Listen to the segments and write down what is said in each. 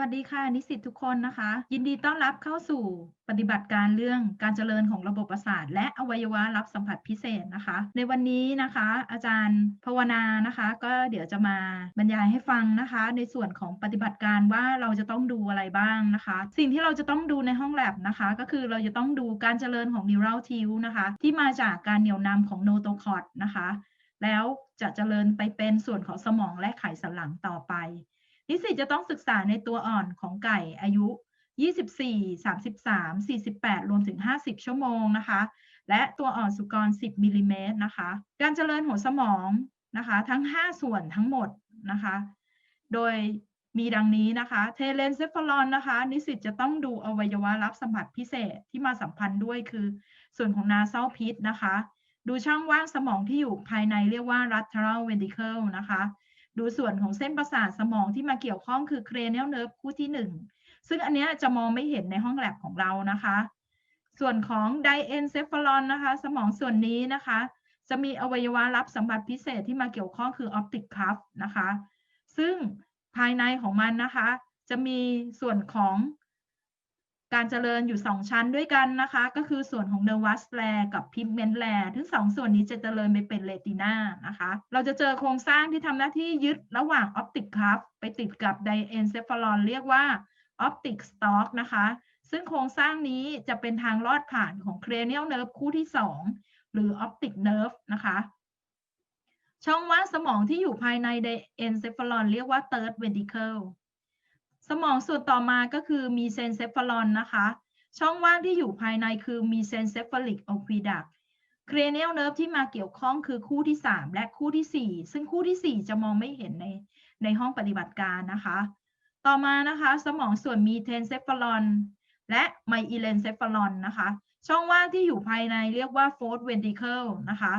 วัสดีค่ะ นิสิตทุกคนนะคะ ยินดีต้อนรับเข้าสู่ปฏิบัติการเรื่องการเจริญของระบบประสาท และอวัยวะรับสัมผัสพิเศษนะคะ ในวันนี้นะคะ อาจารย์ภาวนานะคะ ก็เดี๋ยวจะมาบรรยายให้ฟังนะคะ ในส่วนของปฏิบัติการว่าเราจะต้องดูอะไรบ้างนะคะ สิ่งที่เราจะต้องดูในห้องแลบนะคะ ก็คือเราจะต้องดูการเจริญของ neural tube นะคะ ที่มาจากการเหนี่ยวนำของโนโตคอร์ดนะคะ แล้วจะเจริญไปเป็นส่วนของสมองและไขสันหลังต่อไป นิสิตจะต้องศึกษาในตัวอ่อนของไก่อายุ 24 33 48 รวมถึง 50 ชั่วโมงนะคะ และตัวอ่อนสุกร 10 มิลลิเมตรนะคะ การเจริญหัวสมองนะคะ ทั้ง 5 ส่วนทั้งหมดนะคะ โดยมีดังนี้นะคะเทเลนเซฟลอนนะคะ นิสิตจะต้องดูอวัยวะรับสัมผัสพิเศษที่มาสัมพันธ์ด้วยคือ ส่วนของนาซ a ลพิษนะคะ ดูช่องว่างสมองที่อยู่ภายในเรียกว่า lateral ventricle นะคะ ดูส่วนของเส้นประสาทสมองที่มาเกี่ยวข้องคือ cranial nerve คู่ที่ 1 ซึ่งอันนี้จะมองไม่เห็นในห้องแลบของเรานะคะ ส่วนของ diencephalon นะคะ สมองส่วนนี้นะคะ จะมีอวัยวะรับสัมผัสพิเศษที่มาเกี่ยวข้องคือ optic cup นะคะ ซึ่งภายในของมันนะคะ จะมีส่วนของ การเจริญอยู่ 2 ชั้นด้วยกันนะคะ ก็คือส่วนของ nervous layer กับ pigment layer ทั้งสองส่วนนี้จะเจริญไปเป็น retina นะคะ เราจะเจอโครงสร้างที่ทำหน้าที่ยึดระหว่าง optic cup ไปติดกับ diencephalon เรียกว่า optic stalk นะคะ ซึ่งโครงสร้างนี้จะเป็นทางลอดผ่านของ cranial nerve คู่ที่ 2 หรือ optic nerve นะคะ ช่องว่างสมองที่อยู่ภายใน diencephalon เรียกว่า third ventricle สมองส่วนต่อมาก็คือมีเซนเซฟลอนนะคะ ช่องว่างที่อยู่ภายในคือมีเซนเซฟลิกออควิดักเครเนียลเนิร์ฟที่มาเกี่ยวข้องคือคู่ที่ 3 และคู่ที่ 4 ซึ่งคู่ที่ 4 จะมองไม่เห็นในในห้องปฏิบัติการนะคะ ต่อมานะคะสมองส่วนมีเทนเซฟลอนและไมอิเลนเซฟลอนนะคะ ช่องว่างที่อยู่ภายในเรียกว่าโฟร์เวนติเคิลนะคะ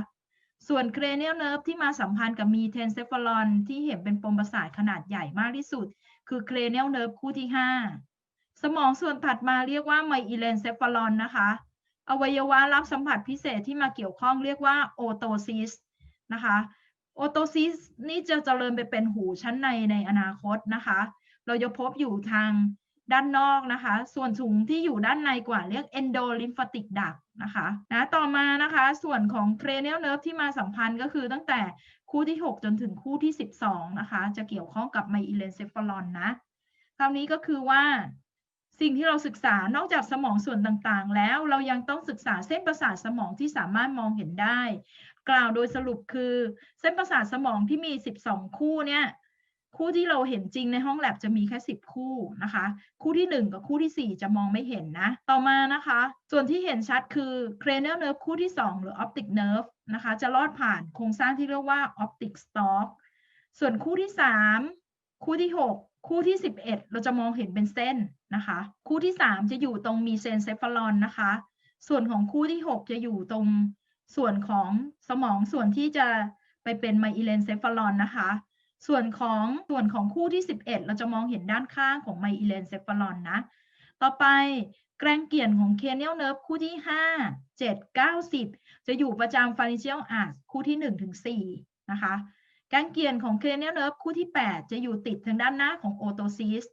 ส่วนเครเนียลเนิร์ฟที่มาสัมพันธ์กับมีเทนเซฟลอนที่เห็นเป็นปมประสาทขนาดใหญ่มากที่สุด คือ cranial nerve คู่ที่ 5 สมองส่วนถัดมาเรียกว่า myelencephalon นะคะ อวัยวะรับสัมผัสพิเศษที่มาเกี่ยวข้องเรียกว่า otosis นะคะ otosis นี่จะเจริญไปเป็นหูชั้นในในอนาคตนะคะ เราจะพบอยู่ทางด้านนอกนะคะ ส่วนสูงที่อยู่ด้านในกว่าเรียก endolymphatic duct นะคะนะต่อมานะคะ ส่วนของ cranial nerve ที่มาสัมพันธ์ก็คือตั้งแต่ คู่ที่ 6 จนถึงคู่ที่ 12 นะคะ จะเกี่ยวข้องกับไมอิเลนเซฟลอนนะ คราวนี้ก็คือว่าสิ่งที่เราศึกษานอกจากสมองส่วนต่างๆ แล้วเรายังต้องศึกษาเส้นประสาทสมองที่สามารถมองเห็นได้ กล่าวโดยสรุปคือ เส้นประสาทสมองที่มี 12 คู่เนี่ย คู่ที่เราเห็นจริงในห้องแลบจะมีแค่10คู่นะคะ คู่ที่ 1 กับคู่ที่ 4 จะมองไม่เห็นนะ ต่อมานะคะ ส่วนที่เห็นชัดคือ cranial nerve คู่ที่ 2 หรือ optic nerve นะคะ จะลอดผ่านโครงสร้างที่เรียกว่า optic stalk ส่วนคู่ที่ 3 คู่ที่ 6 คู่ที่ 11 เราจะมองเห็นเป็นเส้นนะคะ คู่ที่ 3 จะอยู่ตรงมีเซนเซฟลอนนะคะ ส่วนของคู่ที่ 6 จะอยู่ตรงส่วนของสมองส่วนที่จะไปเป็นไมอิเลนเซฟลอนนะคะ ส่วนของส่วนของคู่ที่ 11 เราจะมองเห็นด้านข้างของไมอิเลนเซฟลอนนะ ต่อไปแกรงเกียนของเคเนียลเนิร์ฟคู่ที่ 5 7 9 10 จะอยู่ประจำฟาริเชียลอาร์คู่ที่1ถึง4นะคะแกรงเกียนของเคเนียลเนิร์ฟคู่ที่ 8 จะอยู่ติดทางด้านหน้าของโอโตซิส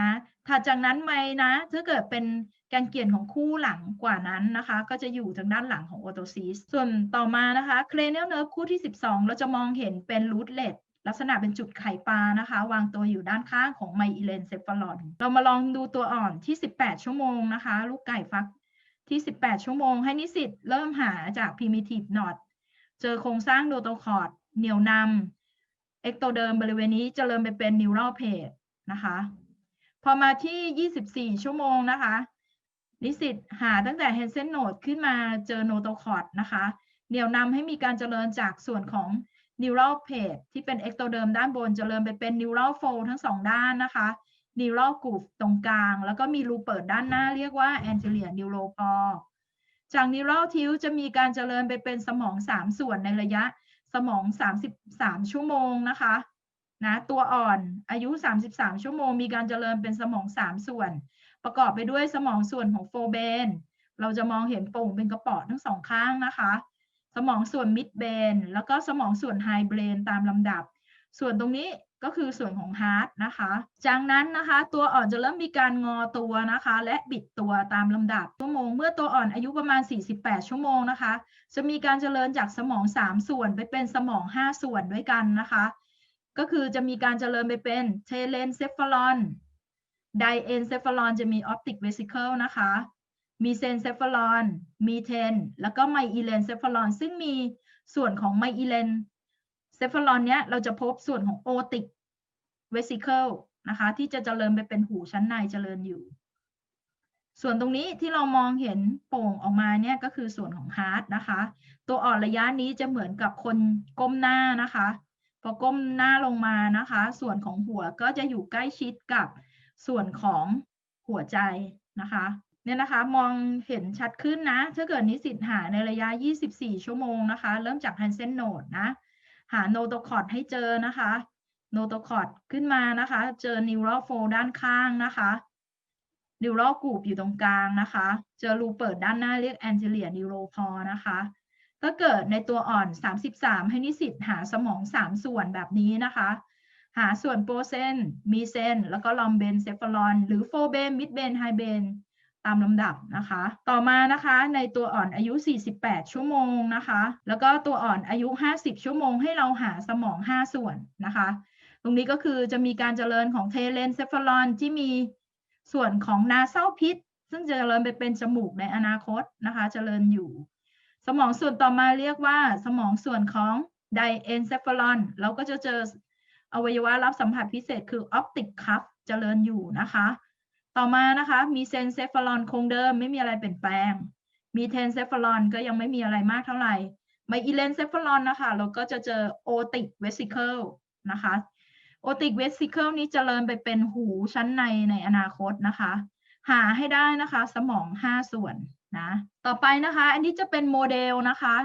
นะถัดจากนั้นไปนะถ้าเกิดเป็นแกนเกียนของคู่หลังกว่านั้นนะคะ ก็จะอยู่ทางด้านหลังของโอโตซิสส่วนต่อมานะคะเคเนียลเนิร์ฟคู่ที่ 12 เราจะมองเห็นเป็นรูทเลต ลักษณะเป็นจุดไข่ปลานะคะ วางตัวอยู่ด้านข้างของไมอิเลนเซฟลอน เรามาลองดูตัวอ่อนที่ 18 ชั่วโมงนะคะ ลูกไก่ฟักที่ 18 ชั่วโมง ให้นิสิตเริ่มหาจาก primitive knot เจอโครงสร้างโดโตคอร์ดเหนียวนำเอ็กโตเดิมบริเวณนี้จเจริญไปเป็นนิวรัลเพจนะคะ พอมาที่ 24 ชั่วโมงนะคะ นิสิตหาตั้งแต่เฮนเซนโนดขึ้นมาเจอโนโตคอร์ดนะคะเหนี่ยวนำให้มีการเจริญจากส่วนของ neural page ที่เป็น ectoderm ด้านบนจเจริญไปเป็น neural fold ทั้งสองด้านนะคะ neural groove ตรงกลาง แล้วก็มีรูเปิดด้านหน้าเรียกว่า anterior neuropore จาก neural tube จะมีการเจริญไปเป็นสมอง 3 ส่วนในระยะสมอง 33 ชั่วโมงนะคะนะตัวอ่อนอายุ 33 ชั่วโมง มีการเจริญเป็นสมอง 3 ส่วน ประกอบไปด้วยสมองส่วนของโฟเบนเราจะมองเห็นโป่งเป็นกระป๋อทั้งสองข้างนะคะ สมองส่วนมิดเบนแล้วก็สมองส่วนไฮเบรนตามลำดับ ส่วนตรงนี้ก็คือส่วนของฮาร์ดนะคะ จากนั้นนะคะตัวอ่อนจะเริ่มมีการงอตัวนะคะ และบิดตัวตามลำดับชั่วโมง เมื่อตัวอ่อนอายุประมาณ 48 ชั่วโมงนะคะ จะมีการเจริญจากสมอง 3 ส่วนไปเป็นสมอง 5 ส่วนด้วยกันนะคะ ก็คือจะมีการเจริญไปเป็นเทเลนเซฟลอนไดเอนเซฟลอนจะมีออปติกเวสิเคิลนะคะ มีเซนเซฟลอนมีเทน แล้วก็ไมอีเลนเซฟลอนซึ่งมีส่วนของไมอีเลนเซฟลอนเนี้ยเราจะพบส่วนของโอติกเวสิเคิลนะคะ ที่จะเจริญไปเป็นหูชั้นในเจริญอยู่ ส่วนตรงนี้ที่เรามองเห็นโป่งออกมาเนี่ยก็คือส่วนของฮาร์ดนะคะ ตัวอ่อนระยะนี้จะเหมือนกับคนก้มหน้านะคะพอก้มหน้าลงมานะคะ ส่วนของหัวก็จะอยู่ใกล้ชิดกับส่วนของหัวใจนะคะ เนี่ยนะคะมองเห็นชัดขึ้นนะ ถ้าเกิดนิสิตหาในระยะ 24 ชั่วโมงนะคะ เริ่มจาก Hansen Node นะ หาโนโตคอร์ดให้เจอนะคะโนโตคอร์ดขึ้นมานะคะ เจอนิวโรโฟด้านข้างนะคะนิวโรกรูปอยู่ตรงกลางนะคะ เจอรูเปิดด้านหน้าเรียกแอนเจเลียนิวโรพอนะคะถ้าเกิดในตัวอ่อน 33 ให้นิสิตหาสมอง 3 ส่วนแบบนี้นะคะ หาส่วนโปรเซนมีเซนแล้วก็ลอมเบนเซฟลอน หรือโฟเบนมิดเบนไฮเบน ตามลำดับนะคะ ต่อมานะคะในตัวอ่อนอายุ 48 ชั่วโมงนะคะ แล้วก็ตัวอ่อนอายุ 50 ชั่วโมง ให้เราหาสมอง 5 ส่วนนะคะ ตรงนี้ก็คือจะมีการเจริญของเทเลนเซฟลอนที่มีส่วนของนาเซลพิษ ซึ่งจะเจริญไปเป็นจมูกในอนาคตนะคะเจริญอยู่ สมองส่วนต่อมาเรียกว่าสมองส่วนของไดเอนเซฟลอนเราก็จะเจออวัยวะรับสัมผัสพิเศษคือออปติกคัฟเจริญอยู่นะคะ ต่อมานะคะมีเซนเซฟลอนคงเดิมไม่มีอะไรเปลี่ยนแปลง มีเทนเซฟลอนก็ยังไม่มีอะไรมากเท่าไหร่ไมอีเลนเซฟลอนนะคะเราก็จะเจอโอติกเวสิเคิลนะคะโอติกเวสิเคิลนี้เจริญไปเป็นหูชั้นในในอนาคตนะคะ หาให้ได้นะคะสมอง 5 ส่วนนะต่อไปนะคะ อันนี้จะเป็นโมเดลนะคะ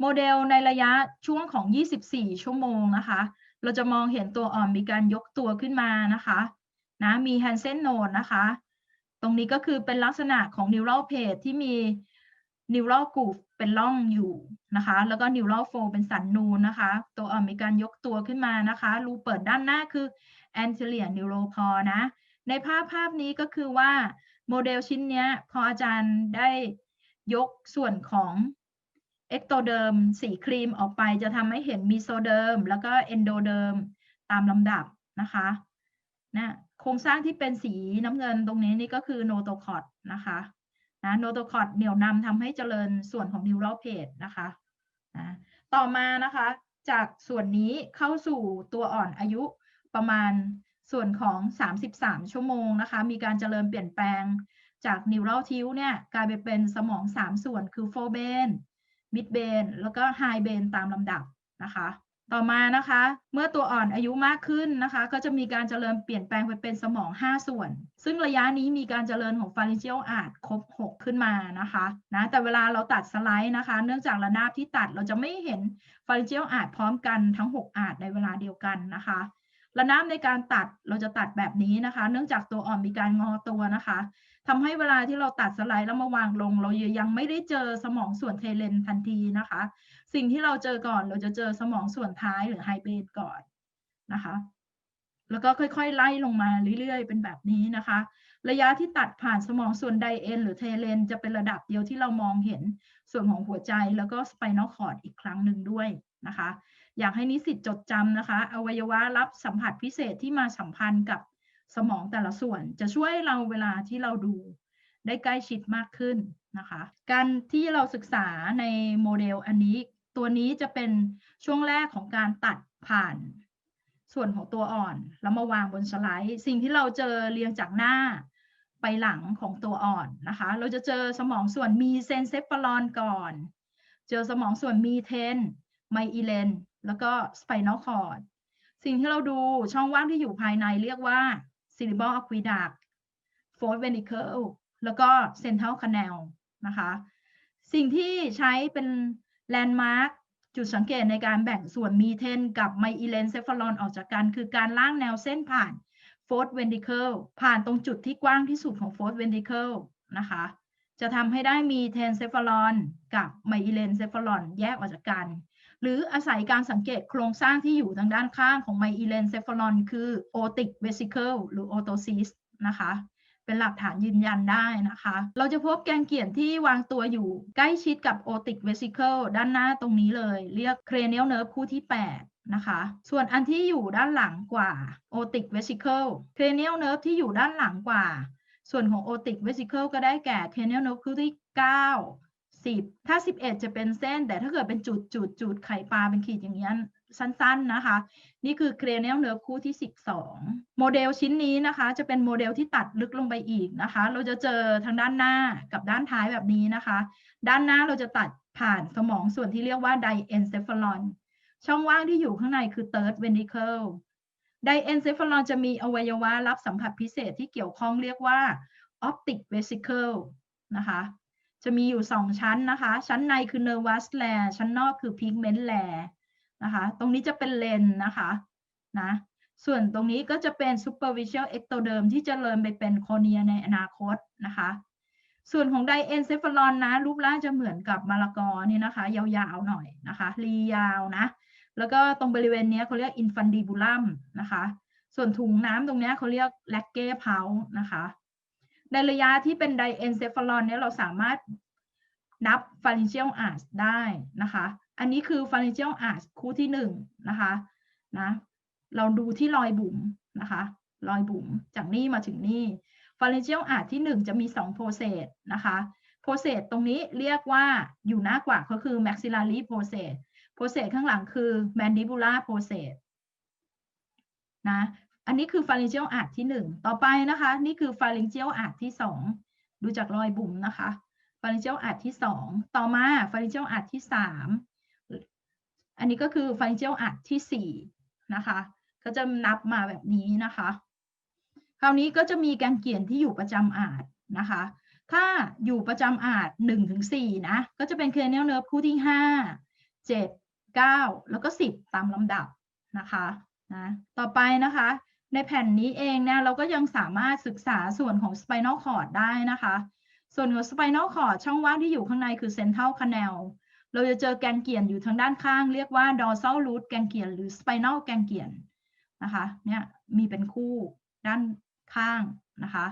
โมเดลในระยะช่วงของ 24 ชั่วโมงนะคะ เราจะมองเห็นตัวอ่อนมีการยกตัวขึ้นมานะคะ นะมี Hansen node นะคะ ตรงนี้ก็คือเป็นลักษณะของ neural page ที่มี neural groove เป็นร่องอยู่นะคะ แล้วก็ neural flow เป็นสันนูนนะคะ ตัวอ่อนมีการยกตัวขึ้นมานะคะรูเปิดด้านหน้าคือ anterior neuropore นะ ในภาพภาพนี้ก็คือว่าโมเดลชิ้นนี้พออาจารย์ได้ยกส่วนของเอ็กโตเดิมสีครีมออกไปจะทำให้เห็นมีโซเดิมแล้วก็เอนโดเดิมตามลำดับนะคะนะ โครงสร้างที่เป็นสีน้ำเงินตรงนี้นี่ก็คือโนโตคอร์ดนะคะนะโนโตคอร์ดเหนี่ยวนำทำให้เจริญส่วนของนิวโรเพจนะคะนะต่อมานะคะจากส่วนนี้เข้าสู่ตัวอ่อนอายุประมาณส่วนของ 33 ชั่วโมงนะคะ มีการเจริญเปลี่ยนแปลงจากนิวโรทิวเนี่ยกลายไปเป็นสมอง 3 ส่วนคือโฟเบนมิดเบนแล้วก็ไฮเบนตามลำดับนะคะ ต่อมานะคะ เมื่อตัวอ่อนอายุมากขึ้นนะคะ ก็จะมีการเจริญเปลี่ยนแปลงไปเป็นสมอง 5 ส่วน ซึ่งระยะนี้มีการเจริญของ pharyngeal art ครบ 6 ขึ้นมานะคะนะแต่เวลาเราตัดสไลด์นะคะ เนื่องจากระนาบที่ตัดเราจะไม่เห็น pharyngeal art พร้อมกันทั้ง6อาจในเวลาเดียวกันนะคะระนาบในการตัดเราจะตัดแบบนี้นะคะ เนื่องจากตัวอ่อนมีการงอตัวนะคะทำให้เวลาที่เราตัดสไลด์แล้วมาวางลง เรายังไม่ได้เจอสมองส่วนเทเลนทันทีนะคะ สิ่งที่เราเจอก่อนเราจะเจอสมองส่วนท้ายหรือไฮเบรดก่อนนะคะ แล้วก็ค่อยๆ ไล่ลงมาเรื่อยๆ เป็นแบบนี้นะคะ ระยะที่ตัดผ่านสมองส่วนไดเอนหรือเทเลนจะเป็นระดับเดียวที่เรามองเห็นส่วนของหัวใจแล้วก็สไปนอลคอร์ดอีกครั้งหนึ่งด้วยนะคะ อยากให้นิสิตจดจำนะคะ อวัยวะรับสัมผัสพิเศษที่มาสัมพันธ์กับสมองแต่ละส่วนจะช่วยเราเวลาที่เราดูได้ใกล้ชิดมากขึ้นนะคะ การที่เราศึกษาในโมเดลอันนี้ ตัวนี้จะเป็นช่วงแรกของการตัดผ่านส่วนของตัวอ่อน แล้วมาวางบนสไลด์ สิ่งที่เราเจอเรียงจากหน้าไปหลังของตัวอ่อนนะคะ เราจะเจอสมองส่วนมีเซนเซฟลอนก่อน เจอสมองส่วนมีเทนไมอีเลนแล้วก็สไปนอลคอร์ดสิ่งที่เราดูช่องว่างที่อยู่ภายในเรียกว่า cerebral aqueduct fourth ventricle แล้วก็ central canal นะคะ สิ่งที่ใช้เป็น แลนด์มาร์กจุดสังเกตในการแบ่งส่วนมีเทนกับไมอีเลนเซฟลอนออกจากกัน คือการล่างแนวเส้นผ่าน fourth ventricle ผ่านตรงจุดที่กว้างที่สุดของ fourth ventricle นะคะ จะทำให้ได้มีเทนเซฟลอนกับไมอีเลนเซฟลอนแยกออกจากกัน หรืออาศัยการสังเกตโครงสร้างที่อยู่ทางด้านข้างของไมอิเลนเซฟลอนคือโอติกเวสิเคิลหรือโอโตซิสนะคะ เป็นหลักฐานยืนยันได้นะคะ เราจะพบแกนเกียนที่วางตัวอยู่ใกล้ชิดกับโอติกเวสิเคิลด้านหน้าตรงนี้เลย เรียกเครเนียลเนิร์ฟคู่ที่ 8นะคะ ส่วนอันที่อยู่ด้านหลังกว่าโอติกเวสิเคิลเครเนียลเนิร์ฟที่อยู่ด้านหลังกว่า ส่วนของโอติกเวสิเคิลก็ได้แก่เครเนียลเนิร์ฟคู่ที่ 9 10 ถ้า 11 จะเป็นเส้น แต่ถ้าเกิดเป็นจุดจุดจุดไข่ปลาเป็นขีดอย่างเงี้ย สั้นๆนะคะ นี่คือเครเนลเนิร์ฟคู่ที่ 12 โมเดลชิ้นนี้นะคะ จะเป็นโมเดลที่ตัดลึกลงไปอีกนะคะ เราจะเจอทางด้านหน้ากับด้านท้ายแบบนี้นะคะ ด้านหน้าเราจะตัดผ่านสมองส่วนที่เรียกว่าไดเอนเซฟลอนช่องว่างที่อยู่ข้างในคือ third ventricle ไดเอนเซฟลอนจะมีอวัยวะรับสัมผัสพิเศษที่เกี่ยวข้องเรียกว่า optic vesicle นะคะ จะมีอยู่ 2 ชั้นนะคะ ชั้นในคือ nervous layer ชั้นนอกคือ pigment layer นะคะ ตรงนี้จะเป็นเลนนะคะนะส่วนตรงนี้ก็จะเป็น superficial ectoderm ที่จเจริญไปเป็นโคเนียในอนาคตนะคะ ส่วนของไดเอนเซฟลอนนะ รูปร่างจะเหมือนกับมะละกอนี่นะคะ ยาวๆหน่อยนะคะ รียาวนะ แล้วก็ตรงบริเวณนี้เขาเรียก infundibulum นะคะ ส่วนถุงน้ำตรงนี้เขาเรียก l a c k e p o u t นะคะ ในระยะที่เป็นไดเอนเซฟลอนเนี่ยเราสามารถนับ pharyngeal arch ได้นะคะ อันนี้คือ pharyngeal arch คู่ที่หนึ่งนะคะนะเราดูที่รอยบุ๋มนะคะรอยบุ๋มจากนี่มาถึงนี่ pharyngeal arch ที่หนึ่งจะมีสองโพเซตนะคะโพเซตตรงนี้เรียกว่าอยู่หน้ากว่าก็คือ maxillary process โพเซตข้างหลังคือ mandibular process นะอันนี้คือ pharyngeal arch ที่หนึ่งต่อไปนะคะ นี่คือ pharyngeal arch ที่สองดูจากรอยบุ๋มนะคะ pharyngeal arch ที่สองต่อมา pharyngeal arch ที่สาม อันนี้ก็คือ pharyngeal arch ที่สี่นะคะ ก็จะนับมาแบบนี้นะคะ คราวนี้ก็จะมีแกนเกียนที่อยู่ประจำอาจนะคะ ถ้าอยู่ประจำอาจ1นถึงสนะ ก็จะเป็น cranial nerve คู่ที่ 5 7 9 แล้วก็ 10 ตามลำดับนะคะนะต่อไปนะคะ ในแผ่นนี้เองเนี่ยเราก็ยังสามารถศึกษาส่วนของ spinal cord ได้นะคะ ส่วนของ spinal cord ช่องว่างที่อยู่ข้างในคือ central canal เราจะเจอแกนเกียนอยู่ทางด้านข้าง เรียกว่า dorsal root แกนเกียนหรือ spinal แกนเกียนนะคะเนี่ยมีเป็นคู่ด้านข้างนะคะ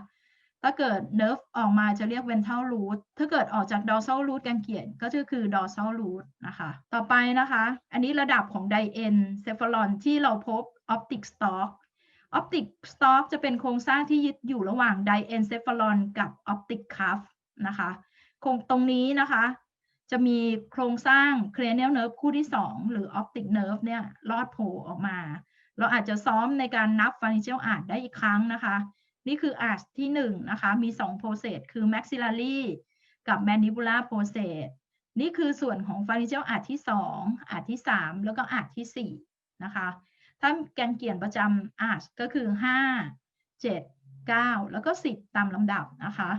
ถ้าเกิด nerve ออกมาจะเรียก ventral root ถ้าเกิดออกจาก dorsal root แกนเกียนก็จะคือ dorsal root นะคะต่อไปนะคะ อันนี้ระดับของ diencephalon ที่เราพบ optic stalk optic stalk จะเป็นโครงสร้างที่ยึดอยู่ระหว่าง diencephalon กับ optic cuff นะคะโครงตรงนี้นะคะ จะมีโครงสร้าง cranial nerve คู่ที่ 2 หรือ optic nerve เนี่ยลอดโผล่ออกมา เราอาจจะซ้อมในการนับ pharyngeal arch ได้อีกครั้งนะคะ นี่คือ arch ที่ 1 นะคะ มี 2 process คือ maxillary กับ mandibular process นี่คือส่วนของ pharyngeal arch ที่ 2 arch ที่ 3 แล้วก็ arch ที่ 4 นะคะ ถ้าแกนเกี่ยนประจำ arch ก็คือ 5 7 9 แล้วก็ 10 ตามลำดับนะคะ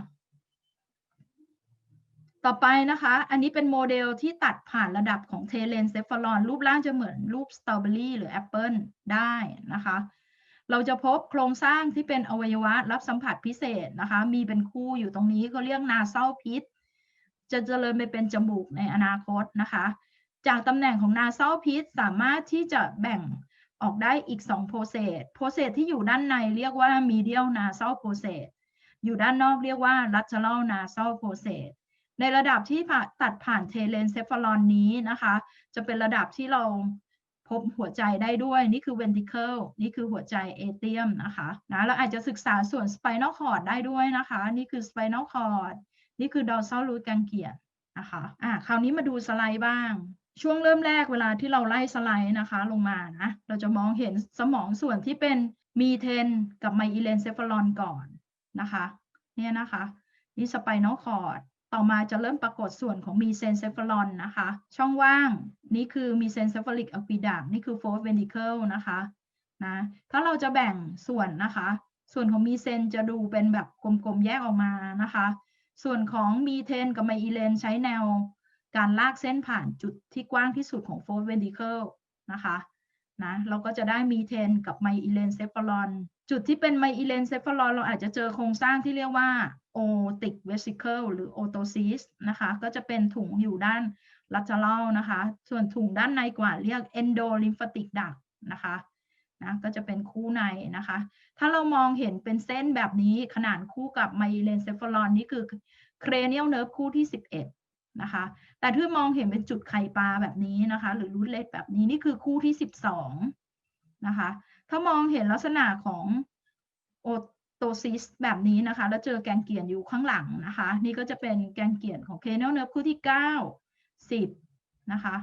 ต่อไปนะคะ อันนี้เป็นโมเดลที่ตัดผ่านระดับของเทเลนเซฟลอนรูปร่างจะเหมือนรูปสตรอเบอรี่หรือแอปเปิลได้นะคะ เราจะพบโครงสร้างที่เป็นอวัยวะรับสัมผัสพิเศษนะคะ มีเป็นคู่อยู่ตรงนี้เขาเรียกนาเซลพิษจะเจริญไปเป็นจมูกในอนาคตนะคะ จากตำแหน่งของนาเซลพิษสามารถที่จะแบ่งออกได้อีก2โปรเซสโปรเซสที่อยู่ด้านในเรียกว่า medial nasal process อยู่ด้านนอกเรียกว่า lateral nasal process ในระดับที่ตัดผ่านเทเลนเซฟลอนนี้นะคะ จะเป็นระดับที่เราพบหัวใจได้ด้วย นี่คือ ventricle นี่คือหัวใจเอเทียมนะคะนะเราอาจจะศึกษาส่วน spinal cord ได้ด้วยนะคะ นี่คือ spinal cord นี่คือ dorsal root ganglion นะคะอะคราวนี้มาดูสไลด์บ้าง ช่วงเริ่มแรกเวลาที่เราไล่สไลด์นะคะ ลงมานะเราจะมองเห็นสมองส่วนที่เป็นมีเทนกับไมอิเลนเซฟลอนก่อนนะคะ เนี่ยนะคะ นี่ spinal cord ต่อมาจะเริ่มปรากฏส่วนของมีเซนเซฟลอนนะคะ ช่องว่างนี่คือมีเซนเซฟลิกอะควิดักนี่คือโฟร์เวนติเคิลนะคะนะถ้าเราจะแบ่งส่วนนะคะ ส่วนของมีเซนจะดูเป็นแบบกลมๆแยกออกมานะคะ ส่วนของมีเทนกับไมอิเลนใช้แนวการลากเส้นผ่านจุดที่กว้างที่สุดของโฟร์เวนติเคิลนะคะนะเราก็จะได้มีเทนกับไมอิเลนเซฟลอน จุดที่เป็นไมอิเลนเซฟลอนเราอาจจะเจอโครงสร้างที่เรียกว่าโอติกเวสิเคิลหรือโอโตซิสนะคะ ก็จะเป็นถุงอยู่ด้าน lateral นะคะ ส่วนถุงด้านในกว่าเรียก endolymphatic duct นะคะนะก็จะเป็นคู่ในนะคะ ถ้าเรามองเห็นเป็นเส้นแบบนี้ขนานคู่กับไมเลนเซฟ a ลอนนี่คือ cranial nerve คู่ที่ 11 นะคะ แต่ถ้ามองเห็นเป็นจุดไข่ปลาแบบนี้นะคะ หรือรูทเล็แบบนี้นี่คือคู่ที่ 12 นะคะ ถ้ามองเห็นลักษณะของโอโตซิสแบบนี้นะคะ แล้วเจอแกนเกียนอยู่ข้างหลังนะคะ นี่ก็จะเป็นแกนเกียนของ cranial nerve คู่ที่ 9 10 นะคะ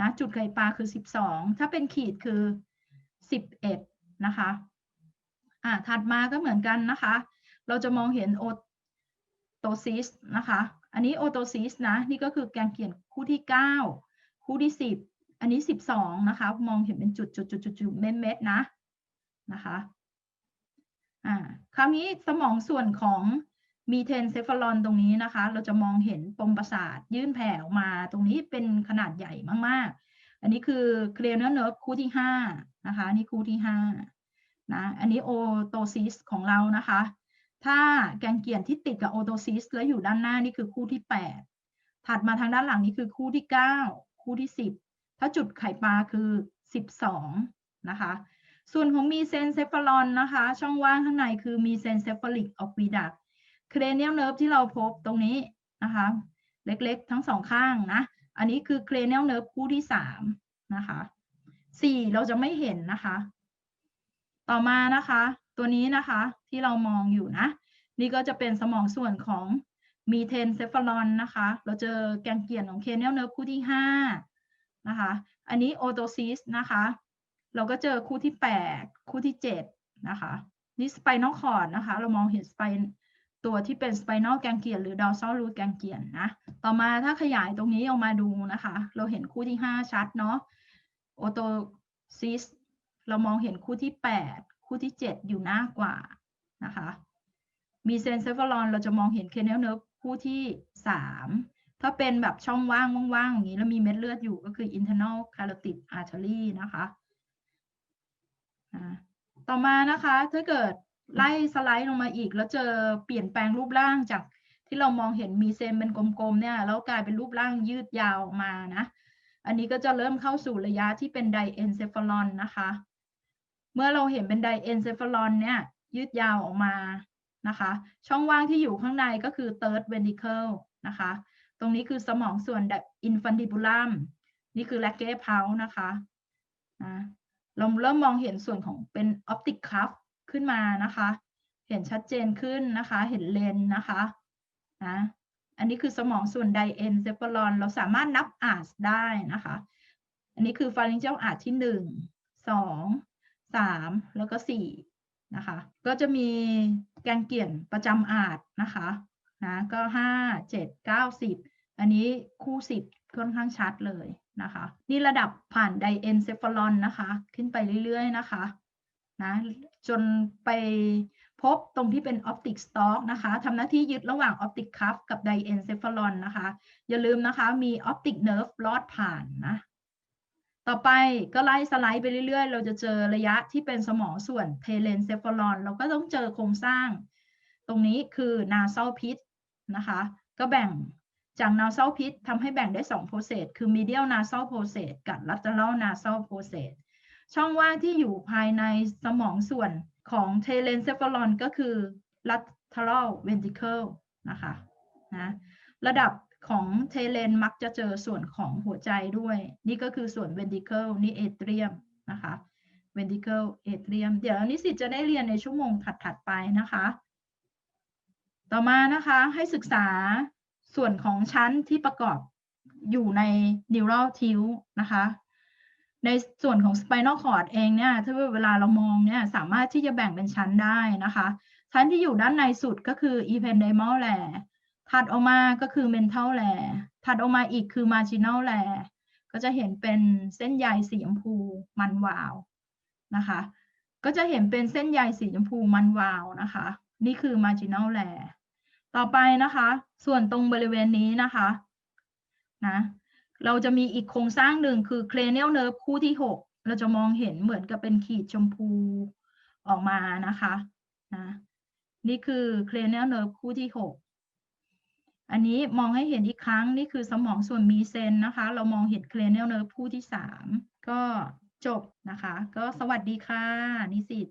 นะจุดไข่ปลาคือ 12 ถ้าเป็นขีดคือ 11 นะคะอ่าถัดมาก็เหมือนกันนะคะ เราจะมองเห็นโอโตซิสนะคะ อันนี้โอโตซิสนะ นี่ก็คือแกนเกียนคู่ที่ 9 คู่ที่ 10 อันนี้ 12 นะคะ มองเห็นเป็นจุดจุดจุดจุดจุดเม็ดเม็ดนะ นะคะอ่าคราวนี้สมองส่วนของมีเทนเซฟ a ลอนตรงนี้นะคะ เราจะมองเห็นปมประสาทยื่นแผ่ออกมาตรงนี้เป็นขนาดใหญ่มากๆ อันนี้คือ cranial nerve คู่ที่5นะคะนี่คู่ที่5นะอันนี้โอโตซิสของเรานะคะ ถ้าแกนเกียนที่ติดกับโอโตซิสแล้วอยู่ด้านหน้านี่คือคู่ที่ 8 ถัดมาทางด้านหลังนี่คือคู่ที่ 9 คู่ที่ 10 ถ้าจุดไข่ปลาคือ 12 นะคะ ส่วนของมีเซนเซฟ a ลอนนะคะ ช่องว่างข้างในคือมีเซนเซฟ a ลิกออกวิดักเครเนียลเนิร์ฟที่เราพบตรงนี้นะคะ เล็กๆทั้งสองข้างนะ อันนี้คือเครเนียลเนิร์ฟคู่ที่3นะคะสี่เราจะไม่เห็นนะคะ ต่อมานะคะ ตัวนี้นะคะที่เรามองอยู่นะ นี่ก็จะเป็นสมองส่วนของมีเทนเซฟ a ลอนนะคะ เราเจอแกนเกียนของเคเนียลเนิร์ฟคู่ที่5นะคะ อันนี้โอโตซิสนะคะ เราก็เจอคู่ที่ 8 คู่ที่ 7 นะคะ นี่สไปนอลคอร์ดนะคะ เรามองเห็นสไปตัวที่เป็นสไปนอลแกนเกียนหรือดอซ a l รูทแกนเกียนนะ ต่อมาถ้าขยายตรงนี้ออกมาดูนะคะ เราเห็นคู่ที่ 5 ชัดเนาะโอโตซิสเรามองเห็นคู่ที่ 8 คู่ที่ 7 อยู่หน้ากว่านะคะ มีเซนเซฟ a ลอนเราจะมองเห็นเคเนลเนิร์ฟคู่ที่ 3 ถ้าเป็นแบบช่องว่างว่างๆอย่างนี้แล้วมีเม็ดเลือดอยู่ก็คือ internal carotid artery นะคะ ต่อมานะคะถ้าเกิดไล่สไลด์ลงมาอีก แล้วเจอเปลี่ยนแปลงรูปร่างจากที่เรามองเห็นมีเซนเป็นกลมๆเนี่ยแล้วกลายเป็นรูปร่างยืดยาวออกมานะ อันนี้ก็จะเริ่มเข้าสู่ระยะที่เป็นไดเอนเซฟาลอนนะคะ เมื่อเราเห็นเป็นไดเอนเซฟาลอนเนี่ยยืดยาวออกมานะคะ ช่องว่างที่อยู่ข้างในก็คือ third ventricle นะคะ ตรงนี้คือสมองส่วน infundibulum นี่คือ Lagge pulse นะคะ เราเริ่มมองเห็นส่วนของเป็น optic cuff ขึ้นมานะคะ เห็นชัดเจนขึ้นนะคะ เห็นเลนนะคะนะอันนี้คือสมองส่วนไดเอนเซฟ a ลอนเราสามารถนับอาร์ได้นะคะ อันนี้คือฟาริงเจลอาร์ที่หนึ่งสองสามแล้วก็สี่นะคะ ก็จะมีแกนเกียนประจำอาร์นะคะนะก็ห้าเจ็ดเก้าสิบอันนี้คู่สิบค่อนข้างชัดเลย นะคะ นี่ระดับผ่านไดเอนเซฟ a ลอนนะคะ ขึ้นไปเรื่อยๆนะคะนะจนไปพบตรงที่เป็นออปติกสต็อกนะคะทำหน้าที่ยึดระหว่างออปติกคัฟกับไดเอนเซฟาลอนนะคะ อย่าลืมนะคะ มีออปติกเนิร์ฟลอดผ่านนะ ต่อไปก็ไล่สไลด์ไปเรื่อยๆ เราจะเจอระยะที่เป็นสมองส่วนเทเลนเซฟาลอนเราก็ต้องเจอโครงสร้าง ตรงนี้คือนาซลพิษนะคะ ก็แบ่ง จากนาซ a ลพิษทำให้แบ่งได้2โปรเซสคือ medial nasal process กับ lateral nasal process ช่องว่างที่อยู่ภายในสมองส่วนของเทเลนเซฟ a ลอนก็คือ lateral ventricle นะคะนะระดับของเทเลนมักจะเจอส่วนของหัวใจด้วย นี่ก็คือส่วน ventricle นี่เอเทรียมนะคะ ventricle เอเทรียมเดี๋ยวนิสิตจะได้เรียนในชั่วโมงถัด ๆ ไปนะคะ ต่อมานะคะให้ศึกษา ส่วนของชั้นที่ประกอบอยู่ใน neural tube นะคะ ในส่วนของ spinal cord เองเนี่ย ถ้าเวลาเรามองเนี่ย สามารถที่จะแบ่งเป็นชั้นได้นะคะ ชั้นที่อยู่ด้านในสุดก็คือ ependymal layer ถัดออกมาก็คือ mental layer ถัดออกมาอีกคือ marginal layer ก็จะเห็นเป็นเส้นใยสีชมพูมันวาวนะคะ ก็จะเห็นเป็นเส้นใยสีชมพูมันวาวนะคะ นี่คือ marginal layer ต่อไปนะคะ ส่วนตรงบริเวณนี้นะคะนะเราจะมีอีกโครงสร้างหนึ่งคือ cranial nerve คู่ที่ 6 เราจะมองเห็นเหมือนกับเป็นขีดชมพูออกมานะคะนะนี่คือ cranial nerve คู่ที่ 6 อันนี้มองให้เห็นอีกครั้ง นี่คือสมองส่วนมีเซนนะคะ เรามองเห็น cranial nerve คู่ที่ 3 ก็จบนะคะ ก็สวัสดีค่ะ นิสิต